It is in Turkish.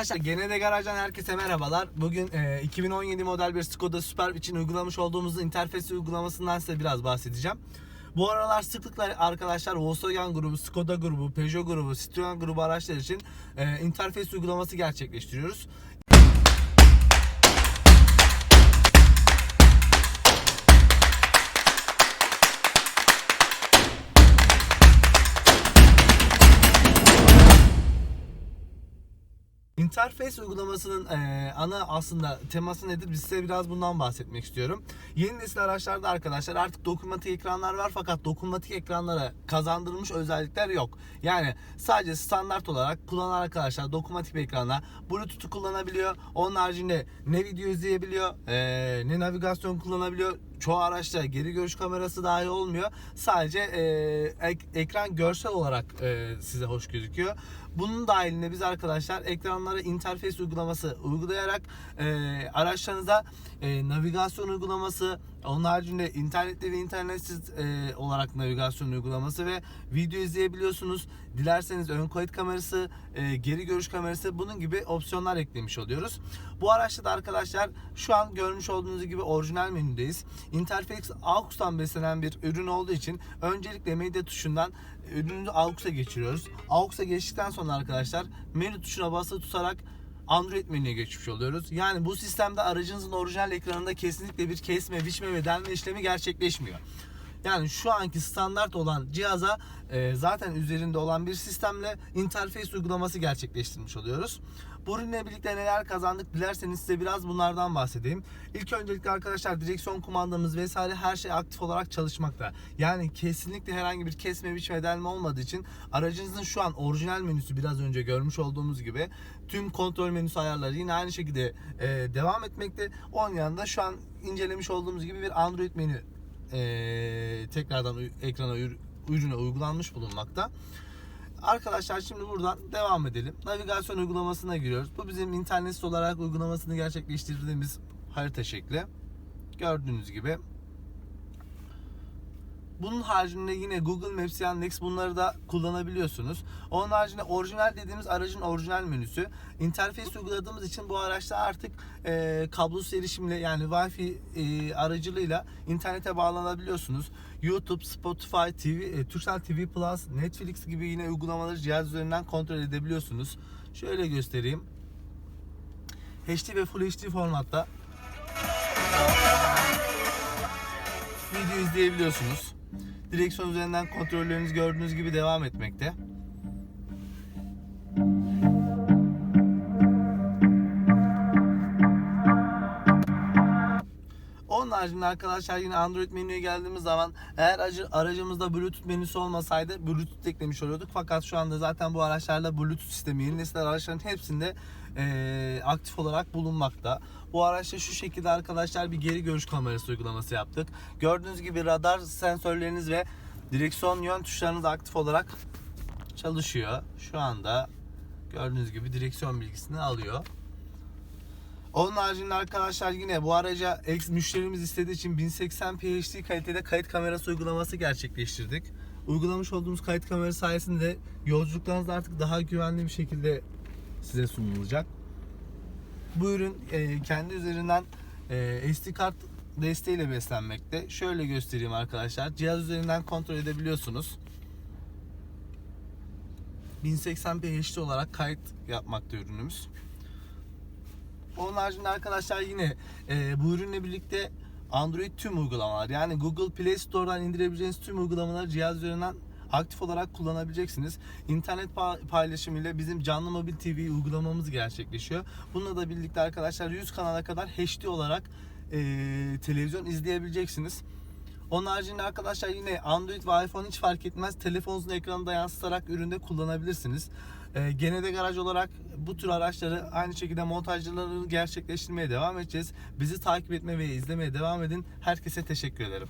Arkadaşlar Genelde Garaj'dan herkese merhabalar. Bugün e, 2017 model bir Skoda Superb için uygulamış olduğumuz interfeys uygulamasından size biraz bahsedeceğim. Bu aralar sıklıkla arkadaşlar Volkswagen grubu, Skoda grubu, Peugeot grubu, Citroen grubu araçlar için e, interfeys uygulaması gerçekleştiriyoruz. Interface uygulamasının eee, ana aslında teması nedir? Biz size biraz bundan bahsetmek istiyorum. Yeni nesil araçlarda arkadaşlar artık dokunmatik ekranlar var fakat dokunmatik ekranlara kazandırılmış özellikler yok. Yani sadece standart olarak kullanan arkadaşlar dokunmatik bir ekranla Bluetooth'u kullanabiliyor. Onun haricinde ne video izleyebiliyor, eee, ne navigasyon kullanabiliyor. Çoğu araçta geri görüş kamerası dahi olmuyor. Sadece eee, ek- ekran görsel olarak eee, size hoş gözüküyor. Bunun dahilinde biz arkadaşlar ekranlara interfeys uygulaması uygulayarak eee araçlarınıza eee, navigasyon uygulaması, onun haricinde internetli ve internetsiz eee, olarak navigasyon uygulaması ve video izleyebiliyorsunuz. Dilerseniz ön kayıt kamerası, eee, geri görüş kamerası bunun gibi opsiyonlar eklemiş oluyoruz. Bu araçta da arkadaşlar şu an görmüş olduğunuz gibi orijinal menüdeyiz. Interface AUX'tan beslenen bir ürün olduğu için öncelikle medya tuşundan ürünü AUX'a geçiriyoruz. AUX'a geçtikten sonra arkadaşlar menü tuşuna basılı tutarak Android menüye geçmiş oluyoruz. Yani bu sistemde aracınızın orijinal ekranında kesinlikle bir kesme, biçme ve delme işlemi gerçekleşmiyor. Yani şu anki standart olan cihaza e, zaten üzerinde olan bir sistemle interface uygulaması gerçekleştirmiş oluyoruz. Bu ürünle birlikte neler kazandık dilerseniz size biraz bunlardan bahsedeyim. İlk öncelikle arkadaşlar direksiyon kumandamız vesaire her şey aktif olarak çalışmakta. Yani kesinlikle herhangi bir kesme biçme delme olmadığı için aracınızın şu an orijinal menüsü biraz önce görmüş olduğumuz gibi tüm kontrol menüsü ayarları yine aynı şekilde e, devam etmekte. Onun yanında şu an incelemiş olduğumuz gibi bir Android menü e, tekrardan ekrana ür- ürüne uygulanmış bulunmakta. Arkadaşlar şimdi buradan devam edelim. Navigasyon uygulamasına giriyoruz. Bu bizim internetsiz olarak uygulamasını gerçekleştirdiğimiz harita şekli. Gördüğünüz gibi. Bunun haricinde yine Google Maps, Yandex bunları da kullanabiliyorsunuz. Onun haricinde orijinal dediğimiz aracın orijinal menüsü. İnterfeys uyguladığımız için bu araçta artık e, kablosuz erişimle yani Wi-Fi e, aracılığıyla internete bağlanabiliyorsunuz. YouTube, Spotify, TV, e, Turkcell TV Plus, Netflix gibi yine uygulamaları cihaz üzerinden kontrol edebiliyorsunuz. Şöyle göstereyim. HD ve Full HD formatta video izleyebiliyorsunuz. Direksiyon üzerinden kontrolleriniz gördüğünüz gibi devam etmekte. Haricinde arkadaşlar yine Android menüye geldiğimiz zaman eğer aracı, aracımızda Bluetooth menüsü olmasaydı Bluetooth eklemiş oluyorduk. Fakat şu anda zaten bu araçlarda Bluetooth sistemi yeni nesil araçların hepsinde eee, aktif olarak bulunmakta. Bu araçta şu şekilde arkadaşlar bir geri görüş kamerası uygulaması yaptık. Gördüğünüz gibi radar sensörleriniz ve direksiyon yön tuşlarınız aktif olarak çalışıyor. Şu anda gördüğünüz gibi direksiyon bilgisini alıyor. Onun haricinde arkadaşlar yine bu araca ex müşterimiz istediği için 1080p HD kalitede kayıt kamerası uygulaması gerçekleştirdik. Uygulamış olduğumuz kayıt kamerası sayesinde yolculuklarınız artık daha güvenli bir şekilde size sunulacak. Bu ürün e, kendi üzerinden e, SD kart desteğiyle beslenmekte. Şöyle göstereyim arkadaşlar. Cihaz üzerinden kontrol edebiliyorsunuz. 1080p HD olarak kayıt yapmakta ürünümüz. Onun haricinde arkadaşlar yine e, bu ürünle birlikte Android tüm uygulamalar yani Google Play Store'dan indirebileceğiniz tüm uygulamaları cihaz üzerinden aktif olarak kullanabileceksiniz. İnternet pa- paylaşımıyla bizim canlı mobil TV uygulamamız gerçekleşiyor. Bununla da birlikte arkadaşlar 100 kanala kadar HD olarak e, televizyon izleyebileceksiniz. Onun haricinde arkadaşlar yine Android ve iPhone hiç fark etmez. Telefonunuzun ekranında yansıtarak üründe kullanabilirsiniz. Ee, gene de garaj olarak bu tür araçları aynı şekilde montajlarını gerçekleştirmeye devam edeceğiz. Bizi takip etmeye ve izlemeye devam edin. Herkese teşekkür ederim.